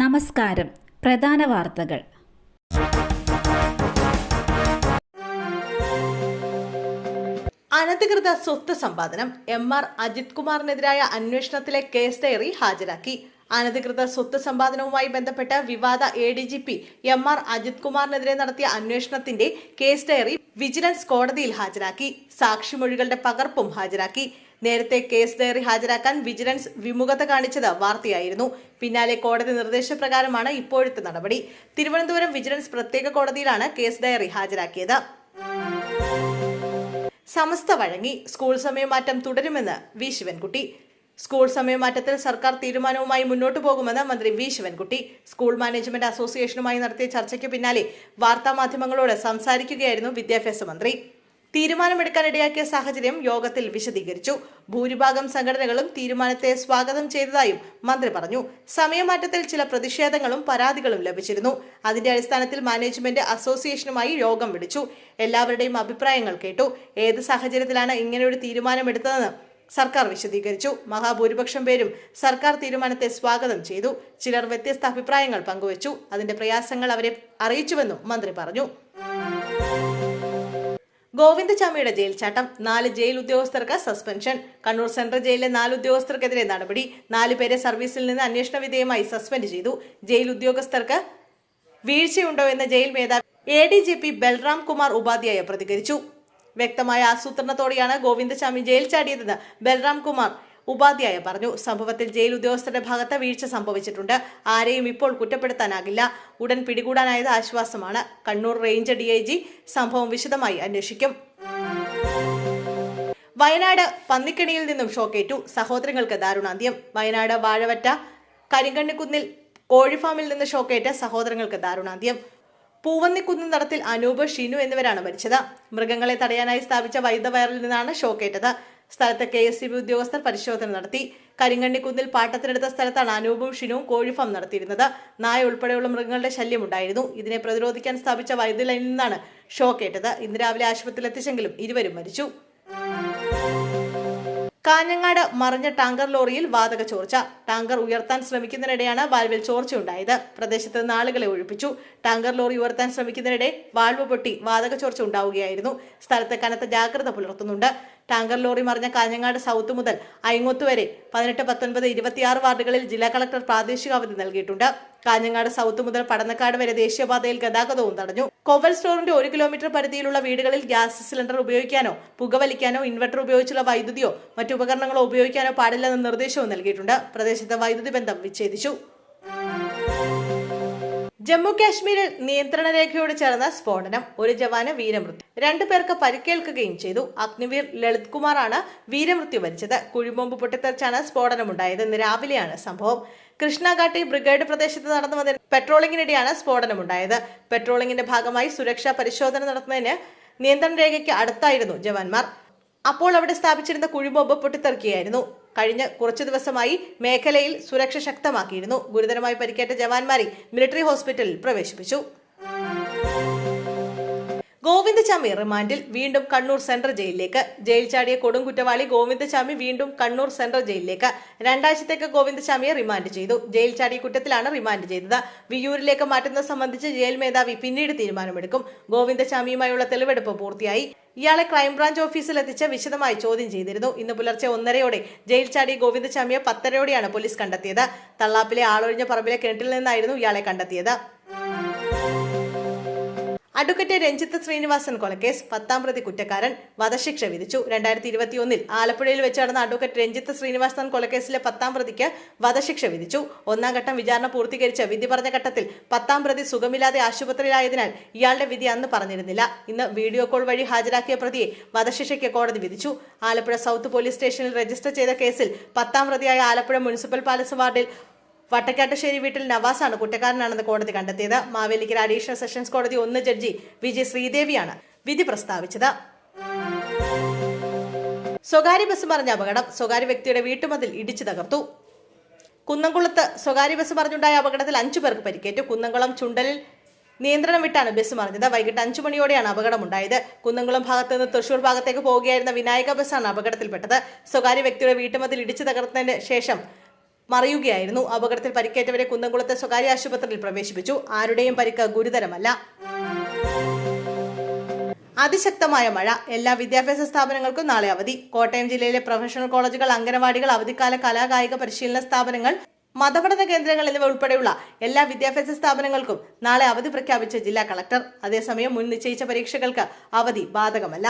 നമസ്കാരം. പ്രധാന വാർത്തകൾ. അനധികൃത സ്വത്ത് സമ്പാദനം എം ആർ അജിത് കുമാറിനെതിരായ അന്വേഷണത്തിലെ കേസ് ഡയറി ഹാജരാക്കി. അനധികൃത സ്വത്ത് സമ്പാദനവുമായി ബന്ധപ്പെട്ട് വിവാദ A D G P M R Ajith കുമാറിനെതിരെ നടത്തിയ അന്വേഷണത്തിന്റെ കേസ് ഡയറി വിജിലൻസ് കോടതിയിൽ ഹാജരാക്കി. സാക്ഷിമൊഴികളുടെ പകർപ്പും ഹാജരാക്കി. നേരത്തെ കേസ് ഡയറി ഹാജരാക്കാൻ വിജിലൻസ് വിമുഖത കാണിച്ചത് വാർത്തയായിരുന്നു. പിന്നാലെ കോടതി നിർദ്ദേശപ്രകാരമാണ് ഇപ്പോഴത്തെ നടപടി. തിരുവനന്തപുരം വിജിലൻസ് പ്രത്യേക കോടതിയിലാണ് കേസ് ഡയറി ഹാജരാക്കിയത്. സമസ്ത വഴങ്ങി. സ്കൂൾ സമയമാറ്റം തുടരുമെന്ന് വി ശിവൻകുട്ടി. സ്കൂൾ സമയമാറ്റത്തിൽ സർക്കാർ തീരുമാനവുമായി മുന്നോട്ടു പോകുമെന്ന് മന്ത്രി വി ശിവൻകുട്ടി. സ്കൂൾ മാനേജ്മെന്റ് അസോസിയേഷനുമായി നടത്തിയ ചർച്ചയ്ക്ക് പിന്നാലെ വാർത്താമാധ്യമങ്ങളോട് സംസാരിക്കുകയായിരുന്നു വിദ്യാഭ്യാസ മന്ത്രി. തീരുമാനമെടുക്കാനിടയാക്കിയ സാഹചര്യം യോഗത്തിൽ വിശദീകരിച്ചു. ഭൂരിഭാഗം സംഘടനകളും തീരുമാനത്തെ സ്വാഗതം ചെയ്തതായും മന്ത്രി പറഞ്ഞു. സമയമാറ്റത്തിൽ ചില പ്രതിഷേധങ്ങളും പരാതികളും ലഭിച്ചിരുന്നു. അതിന്റെ അടിസ്ഥാനത്തിൽ മാനേജ്മെന്റ് അസോസിയേഷനുമായി യോഗം വിളിച്ചു. എല്ലാവരുടെയും അഭിപ്രായങ്ങൾ കേട്ടു. ഏത് സാഹചര്യത്തിലാണ് ഇങ്ങനെയൊരു തീരുമാനമെടുത്തതെന്ന് സർക്കാർ വിശദീകരിച്ചു. മഹാഭൂരിപക്ഷം പേരും സർക്കാർ തീരുമാനത്തെ സ്വാഗതം ചെയ്തു. ചിലർ വ്യത്യസ്ത അഭിപ്രായങ്ങൾ പങ്കുവച്ചു. അതിന്റെ പ്രയാസങ്ങൾ അവരെ അറിയിച്ചുവെന്നും മന്ത്രി പറഞ്ഞു. ഗോവിന്ദചാമിയുടെ ജയിൽ ചാട്ടം നാല് ജയിൽ ഉദ്യോഗസ്ഥർക്ക് സസ്പെൻഷൻ കണ്ണൂർ സെൻട്രൽ ജയിലിലെ നാല് ഉദ്യോഗസ്ഥർക്കെതിരെ നടപടി നാല് പേരെ സർവീസിൽ നിന്ന് അന്വേഷണ വിധേയമായി സസ്പെൻഡ് ചെയ്തു. ജയിൽ ഉദ്യോഗസ്ഥർക്ക് വീഴ്ചയുണ്ടോ എന്ന് ജയിൽ മേധാവി A D G P Balram Kumar Upadhyay പ്രതികരിച്ചു. വ്യക്തമായ ആസൂത്രണത്തോടെയാണ് ഗോവിന്ദചാമി ജയിൽ ചാടിയതെന്ന് ബൽറാം കുമാർ ഉപാധ്യായ പറഞ്ഞു സംഭവത്തിൽ ജയിൽ ഉദ്യോഗസ്ഥരുടെ ഭാഗത്ത് വീഴ്ച സംഭവിച്ചിട്ടുണ്ട്. ആരെയും ഇപ്പോൾ കുറ്റപ്പെടുത്താനാകില്ല. ഉടൻ പിടികൂടാനായത് ആശ്വാസമാണ്. കണ്ണൂർ റേഞ്ച് ഡി സംഭവം വിശദമായി അന്വേഷിക്കും. വയനാട് പന്നിക്കണിയിൽ നിന്നും ഷോക്കേറ്റു. സഹോദരങ്ങൾക്ക് ദാരുണാന്ത്യം. വയനാട് വാഴവറ്റ കരിങ്കണ്ണിക്കുന്നിൽ കോഴിഫാമിൽ നിന്ന് ഷോക്കേറ്റ സഹോദരങ്ങൾക്ക് ദാരുണാന്ത്യം. പൂവന്നിക്കുന്ന് നടത്തിൽ അനൂപ് ഷിനു എന്നിവരാണ് മരിച്ചത്. മൃഗങ്ങളെ തടയാനായി സ്ഥാപിച്ച വൈദ്യുത വയറിൽ നിന്നാണ് ഷോക്കേറ്റത്. സ്ഥലത്ത് കെ എസ് ബി ഉദ്യോഗസ്ഥർ പരിശോധന നടത്തി. കരിങ്ങണ്ണിക്കുന്നിൽ പാട്ടത്തിനെടുത്ത സ്ഥലത്താണ് അനൂപും ഷിനുവും കോഴിഫാം നടത്തിയിരുന്നത്. നായ ഉൾപ്പെടെയുള്ള മൃഗങ്ങളുടെ ശല്യമുണ്ടായിരുന്നു. ഇതിനെ പ്രതിരോധിക്കാൻ സ്ഥാപിച്ച വൈദ്യുതി ലൈനിൽ നിന്നാണ് ഷോക്കേറ്റത് ഇന്ന് രാവിലെ ആശുപത്രിയിൽ എത്തിച്ചെങ്കിലും ഇരുവരും മരിച്ചു. കാഞ്ഞങ്ങാട് മറിഞ്ഞ ടാങ്കർ ലോറിയിൽ വാതക ചോർച്ച. ടാങ്കർ ഉയർത്താൻ ശ്രമിക്കുന്നതിനിടെയാണ് വാൽവിൽ ചോർച്ചയുണ്ടായത്. പ്രദേശത്ത് നിന്ന് ആളുകളെ ഒഴിപ്പിച്ചു. ടാങ്കർ ലോറി ഉയർത്താൻ ശ്രമിക്കുന്നതിനിടെ വാൽവ് പൊട്ടി വാതക ചോർച്ച ഉണ്ടാവുകയായിരുന്നു. സ്ഥലത്ത് കനത്ത ജാഗ്രത പുലർത്തുന്നുണ്ട്. ടാങ്കർ ലോറി മറിഞ്ഞ കാഞ്ഞങ്ങാട് സൗത്ത് മുതൽ അയങ്ങോത്ത് വരെ പതിനെട്ട് പത്തൊൻപത് ഇരുപത്തിയാറ് വാർഡുകളിൽ ജില്ലാ കളക്ടർ പ്രാദേശിക അവധി നൽകിയിട്ടുണ്ട്. കാഞ്ഞങ്ങാട് സൗത്ത് മുതൽ പടന്നക്കാട് വരെ ദേശീയപാതയിൽ ഗതാഗതവും തടഞ്ഞു. കോവൽ സ്റ്റോറിന്റെ ഒരു കിലോമീറ്റർ പരിധിയിലുള്ള വീടുകളിൽ ഗ്യാസ് സിലിണ്ടർ ഉപയോഗിക്കാനോ പുകവലിക്കാനോ ഇൻവെർട്ടർ ഉപയോഗിച്ചുള്ള വൈദ്യുതിയോ മറ്റു ഉപകരണങ്ങളോ ഉപയോഗിക്കാനോ പാടില്ലെന്ന നിർദ്ദേശവും നൽകിയിട്ടുണ്ട്. പ്രദേശത്ത് വൈദ്യുതി ബന്ധം വിച്ഛേദിച്ചു. ജമ്മു കാശ്മീരിൽ നിയന്ത്രണ രേഖയോട് ചേർന്ന സ്ഫോടനം. ഒരു ജവാന് വീരമൃത്യു. രണ്ടു പേർക്ക് പരിക്കേൽക്കുകയും ചെയ്തു. അഗ്നിവീർ ലളിത് കുമാറാണ് വീരമൃത്യു വരിച്ചത്. കുഴിബോംബ് പൊട്ടിത്തെറിച്ചാണ് സ്ഫോടനമുണ്ടായത്. ഇന്ന് രാവിലെയാണ് സംഭവം. കൃഷ്ണഘാട്ടി ബ്രിഗേഡ് പ്രദേശത്ത് നടന്നു വന്ന പെട്രോളിങ്ങിനിടെയാണ് സ്ഫോടനമുണ്ടായത്. പെട്രോളിങ്ങിന്റെ ഭാഗമായി സുരക്ഷാ പരിശോധന നടത്തുന്നതിന് നിയന്ത്രണ രേഖയ്ക്ക് അടുത്തായിരുന്നു ജവാന്മാർ. അപ്പോൾ അവിടെ സ്ഥാപിച്ചിരുന്ന കുഴിബോംബ് പൊട്ടിത്തെറിക്കുകയായിരുന്നു. കഴിഞ്ഞ കുറച്ചു ദിവസമായി മേഖലയിൽ സുരക്ഷ ശക്തമാക്കിയിരുന്നു. ഗുരുതരമായി പരിക്കേറ്റ ജവാന്മാരെ മിലിറ്ററി ഹോസ്പിറ്റലിൽ പ്രവേശിപ്പിച്ചു. ഗോവിന്ദചാമി റിമാൻഡിൽ വീണ്ടും കണ്ണൂർ സെൻട്രൽ ജയിലിലേക്ക്. ജയിൽ ചാടിയ കൊടുംകുറ്റവാളി ഗോവിന്ദചാമി വീണ്ടും കണ്ണൂർ സെൻട്രൽ ജയിലിലേക്ക്. രണ്ടാഴ്ചത്തേക്ക് ഗോവിന്ദചാമിയെ റിമാൻഡ് ചെയ്തു. ജയിൽ ചാടിയ കുറ്റത്തിലാണ് റിമാൻഡ് ചെയ്തത്. വിയൂരിലേക്ക് മാറ്റുന്നത് സംബന്ധിച്ച് ജയിൽ മേധാവി പിന്നീട് തീരുമാനമെടുക്കും. ഗോവിന്ദചാമിയുമായുള്ള തെളിവെടുപ്പ് പൂർത്തിയായി. ഇയാളെ ക്രൈംബ്രാഞ്ച് ഓഫീസിൽ എത്തിച്ച് വിശദമായി ചോദ്യം ചെയ്തിരുന്നു. ഇന്ന് പുലർച്ചെ ഒന്നരയോടെ ജയിൽ ചാടി ഗോവിന്ദചാമിയെ പത്തരയോടെയാണ് പോലീസ് കണ്ടെത്തിയത്. തള്ളാപ്പിലെ ആളൊഴിഞ്ഞ പറമ്പിലെ കിണറ്റിൽ നിന്നായിരുന്നു ഇയാളെ കണ്ടെത്തിയത്. അഡ്വക്കേറ്റ് രഞ്ജിത്ത് ശ്രീനിവാസൻ കൊലക്കേസ് പത്താം പ്രതി കുറ്റക്കാരൻ വധശിക്ഷ വിധിച്ചു. രണ്ടായിരത്തി ഇരുപത്തിയൊന്നിൽ ആലപ്പുഴയിൽ വെച്ച് നടന്ന അഡ്വക്കേറ്റ് രഞ്ജിത്ത് ശ്രീനിവാസൻ കൊലക്കേസിലെ പത്താം പ്രതിക്ക് വധശിക്ഷ വിധിച്ചു. ഒന്നാം ഘട്ടം വിചാരണ പൂർത്തീകരിച്ച് വിധി പറഞ്ഞ ഘട്ടത്തിൽ പത്താം പ്രതി സുഖമില്ലാതെ ആശുപത്രിയിലായതിനാൽ ഇയാളുടെ വിധി അന്ന് പറഞ്ഞിരുന്നില്ല. ഇന്ന് വീഡിയോ കോൾ വഴി ഹാജരാക്കിയ പ്രതിയെ വധശിക്ഷയ്ക്ക് കോടതി വിധിച്ചു. ആലപ്പുഴ സൗത്ത് പോലീസ് സ്റ്റേഷനിൽ രജിസ്റ്റർ ചെയ്ത കേസിൽ പത്താം പ്രതിയായ ആലപ്പുഴ മുനിസിപ്പൽ പാലസ് വാർഡിൽ വട്ടക്കാട്ടുശ്ശേരി വീട്ടിൽ നവാസാണ് കുറ്റക്കാരനാണെന്ന് കോടതി കണ്ടെത്തിയത്. മാവേലിക്കര അഡീഷണൽ സെഷൻസ് കോടതി ഒന്ന് ജഡ്ജി വി ജെ ശ്രീദേവിയാണ് വിധി പ്രസ്താവിച്ചത്. സ്വകാര്യ ബസ് മറിഞ്ഞ അപകടം സ്വകാര്യ വ്യക്തിയുടെ വീട്ടുമതിൽ ഇടിച്ചു തകർത്തു. കുന്നംകുളത്ത് സ്വകാര്യ ബസ് മറിഞ്ഞുണ്ടായ അപകടത്തിൽ അഞ്ചു പേർക്ക് പരിക്കേറ്റു. കുന്നംകുളം ചുണ്ടലിൽ നിയന്ത്രണം വിട്ടാണ് ബസ് മറിഞ്ഞത്. വൈകിട്ട് അഞ്ചു മണിയോടെയാണ് അപകടമുണ്ടായത്. കുന്നംകുളം ഭാഗത്ത് നിന്ന് തൃശൂർ ഭാഗത്തേക്ക് പോവുകയായിരുന്ന വിനായക ബസ്സാണ് അപകടത്തിൽപ്പെട്ടത്. സ്വകാര്യ വ്യക്തിയുടെ വീട്ടുമതിൽ ഇടിച്ചു തകർത്തതിന് ശേഷം മറിയുകയായിരുന്നു. അപകടത്തിൽ പരിക്കേറ്റവരെ കുന്നംകുളത്തെ സ്വകാര്യ ആശുപത്രിയിൽ പ്രവേശിപ്പിച്ചു. ആരുടെയും പരിക്ക് ഗുരുതരമല്ല. അതിശക്തമായ മഴ. എല്ലാ വിദ്യാഭ്യാസ സ്ഥാപനങ്ങൾക്കും നാളെ അവധി. കോട്ടയം ജില്ലയിലെ പ്രൊഫഷണൽ കോളേജുകൾ അംഗനവാടികൾ അവധിക്കാല കലാകായിക പരിശീലന സ്ഥാപനങ്ങൾ മതപഠന കേന്ദ്രങ്ങൾ എന്നിവ ഉൾപ്പെടെയുള്ള എല്ലാ വിദ്യാഭ്യാസ സ്ഥാപനങ്ങൾക്കും നാളെ അവധി പ്രഖ്യാപിച്ച ജില്ലാ കളക്ടർ. അതേസമയം മുൻ നിശ്ചയിച്ച പരീക്ഷകൾക്ക് അവധി ബാധകമല്ല.